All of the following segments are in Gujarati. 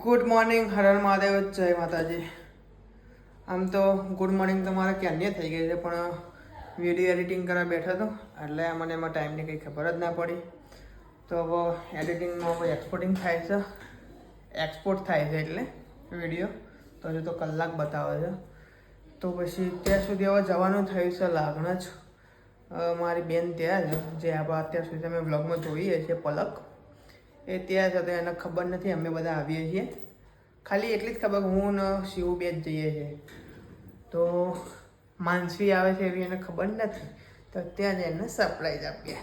ગુડ મોર્નિંગ હરણ મહાદેવ, જય માતાજી. આમ તો ગુડ મોર્નિંગ તો મારે ક્યારની થઈ ગઈ છે, પણ વીડિયો એડિટિંગ કરવા બેઠો હતો, એટલે મને એમાં ટાઈમની કંઈ ખબર જ ના પડી. તો હવે એડિટિંગમાં હવે એક્સપોર્ટિંગ થાય છે. એક્સપોર્ટ થાય છે એટલે વીડિયો તો હજુ તો કલાક બતાવે છે. તો પછી ત્યાં સુધી હવે જવાનું થયું છે લાગણ જ. મારી બેન ત્યાં છે જે આપણે અત્યાર સુધી અમે વ્લોગમાં જોઈએ છીએ, પલક. એ ત્યાં છે તો એને ખબર નથી, અમે બધા આવીએ છીએ. ખાલી એટલી જ ખબર, હું ને શિવ બે જ જઈએ છીએ. તો માનસી આવે છે એવી એને ખબર નથી, તો ત્યાં જઈને સરપ્રાઈઝ આપીએ.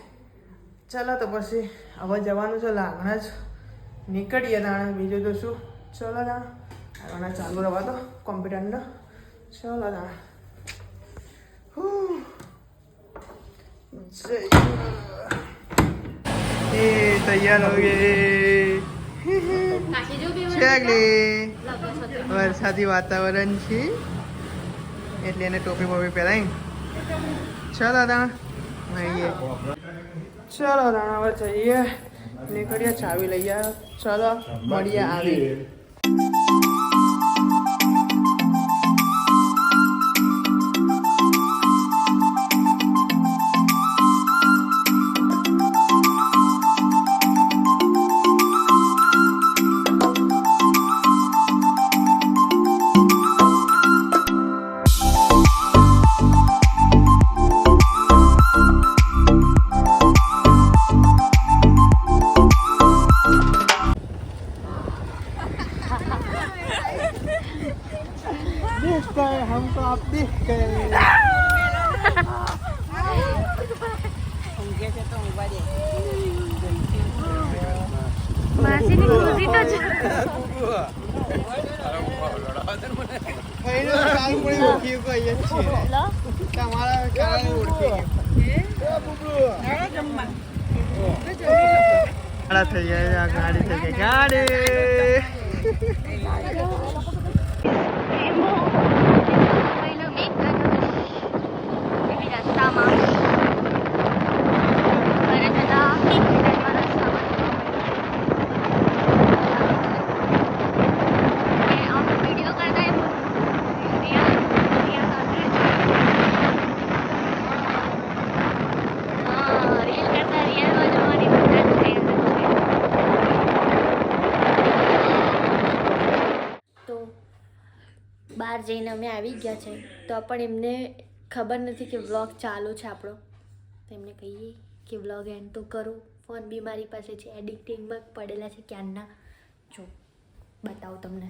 ચાલો તો પછી હવે જવાનું છે લાગણા જ. નીકળીએ તાણે, બીજું તો શું? ચલો તાણ. લાગણા ચાલુ રહેવા તો કોમ્પ્યુટરનો. ચલો દાણા. જય એ તૈયાર હોઈએ વરસાદી વાતાવરણ છે. એટલે એને ટોપી બોપી પહેરાવી ચાલો દાદા મળીએ ચલો દાદા હવે જઈએ. નીકળીએ, ચાવી લઈએ ચલો, મળીએ આવી. થઈ ગયા ગાડી થઈ ગઈ ગાડી એવી રસ્તામાં ઘરે જતા ટ્રેનમાં રસ્તામાં એ આમ વીડિયો કરતા એમ રિયલ રિયલ હા રીલ કરતા રિયલમાં જોવાની મજા જ છે તો બહાર જઈને અમે આવી ગયા છે. તો પણ એમને ખબર નથી કે વ્લોગ ચાલુ છે આપણો. તો એમને કહીએ કે વ્લોગ એન્ડ તો કરો. ફોન બી મારી પાસે છે. એડિટિંગમાં પડેલા છે ક્યારના? જો બતાવું તમને.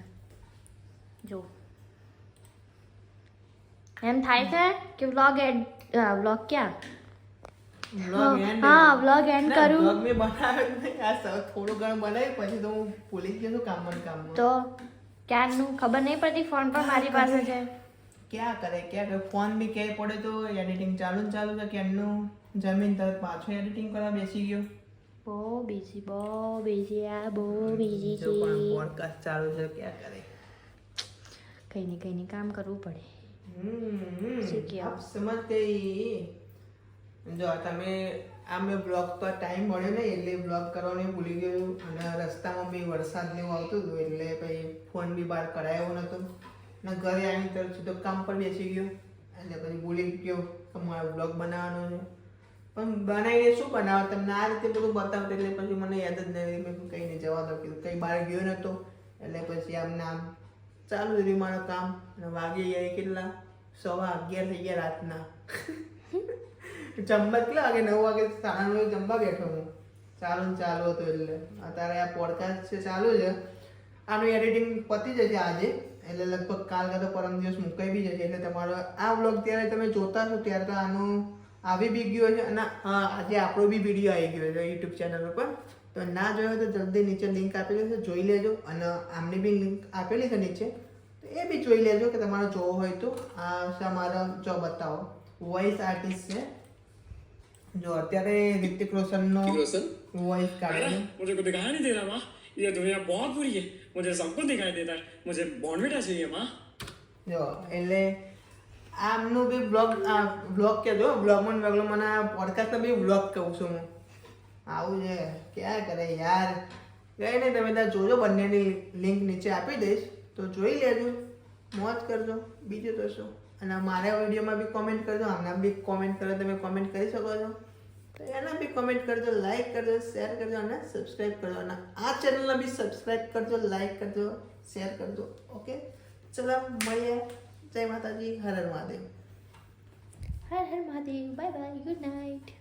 જો. એમ થાય છે કે વ્લોગ એડ વ્લોગ ક્યાં? હા વ્લોગ એન્ડ કરું. મેં બનાવ્યો થોડું ઘણું બનાવ્યું પછી તો હું ભૂલી જ ગયો છું કામમાં ને તો ક્યારનું ખબર નહીં પડતી ફોન પણ મારી પાસે છે. ક્યાં કરે? ક્યાં ફોન બી ક્યાંય પડે તો એડિટિંગ ચાલુ ને ચાલુ છે ક્યારનું? જમીન તરત પાછું એડિટિંગ કરવા બેસી ગયો. બહુ બીજી બહુ બીજી આ બહુ બીજી છે પોડકાસ્ટ ચાલુ છે ક્યાં કરે? કઈ ને કઈ ને કામ કરવું પડે. હમ, સમજ ગઈ જો તમે આ મેં બ્લોગ પર ટાઈમ મળ્યો ને એટલે બ્લોગ કરવાનું ભૂલી ગયો અને રસ્તામાં બી વરસાદ ને એવું આવતું હતું, એટલે પછી ફોન બી બહાર કરાયો નતો ને ઘરે આવીને તરત સીધો કામ પર બેસી ગયો. એટલે પછી ભૂલી ગયો કે મારો બ્લોગ બનાવવાનો છે. પણ બનાવીને શું બનાવો તમને આ રીતે બધું બતાવતો એટલે પછી મને યાદ જ નહીં મેં કીધું કંઈ નહીં, જવા દો. કીધું કંઈ બહાર ગયો નતો એટલે પછી આમને આમ ચાલુ રહ્યું મારું કામ. અને વાગે ગયા કેટલા? સવા અગિયાર થઈ ગયા રાતના. જમવા કેટલા વાગે, નવ વાગે સાડા નવે જમવા બેઠો હું. ચાલુ ને ચાલુ હતું એટલે. અત્યારે આ પોડકાસ્ટ છે ચાલુ છે. આનું એડિટિંગ પતી જશે આજે. એટલે લગભગ કાલ કાં પરમ દિવસ મુકાઈ બી જશે. એટલે તમારો આ વ્લોગ ત્યારે તમે જોતા છો, ત્યારે તો આનું આવી બી ગયો છે. અને આજે આપણો બી વીડિયો આવી ગયો છે યુટ્યુબ ચેનલ ઉપર. તો ના જોયો તો જલ્દી નીચે લિંક આપેલી છે જોઈ લેજો. અને આમની બી લિંક આપેલી છે નીચે. તો એ બી જોઈ લેજો કે તમારે જોવો હોય તો. આ મારા જો બતાવો. વોઇસ આર્ટિસ્ટ છે. જો અત્યારે રિતિક રોશનનો रोशन वॉइस काढ अरे, मुझे को दिखाई नहीं दे रहा माँ ये दुनिया बहुत बुरी है मुझे सब कुछ दिखाई देता है मुझे बॉर्नविटा चाहिए माँ જો એટલે આમનું બી બ્લોગ આ બ્લોગ કહેજો બ્લોગમાં ને બ્લોગમાં મને આ પોડકાસ્ટ બી બ્લોગ કહું છું હું આવું છે ક્યાં કરે યાર કંઈ નહીં તમે ત્યાં જોજો બંનેની લિંક નીચે આપી દઈશ તો જોઈ લેજો મોજ કરજો બીજું તો શું અને મારા વિડીયોમાં બી કોમેન્ટ કરજો, આમના બી કોમેન્ટ કરો, તમે કોમેન્ટ કરી શકો છો. તો એના બી કોમેન્ટ કરજો લાઈક કરજો શેર કરજો અને સબસ્ક્રાઈબ કરજો. અને આ ચેનલને બી સબસ્ક્રાઈબ કરજો લાઈક કરજો શેર કરજો. ઓકે ચલો, મળીએ. જય માતાજી, હર હર મહાદેવ. હર હર Mahadev bye bye good night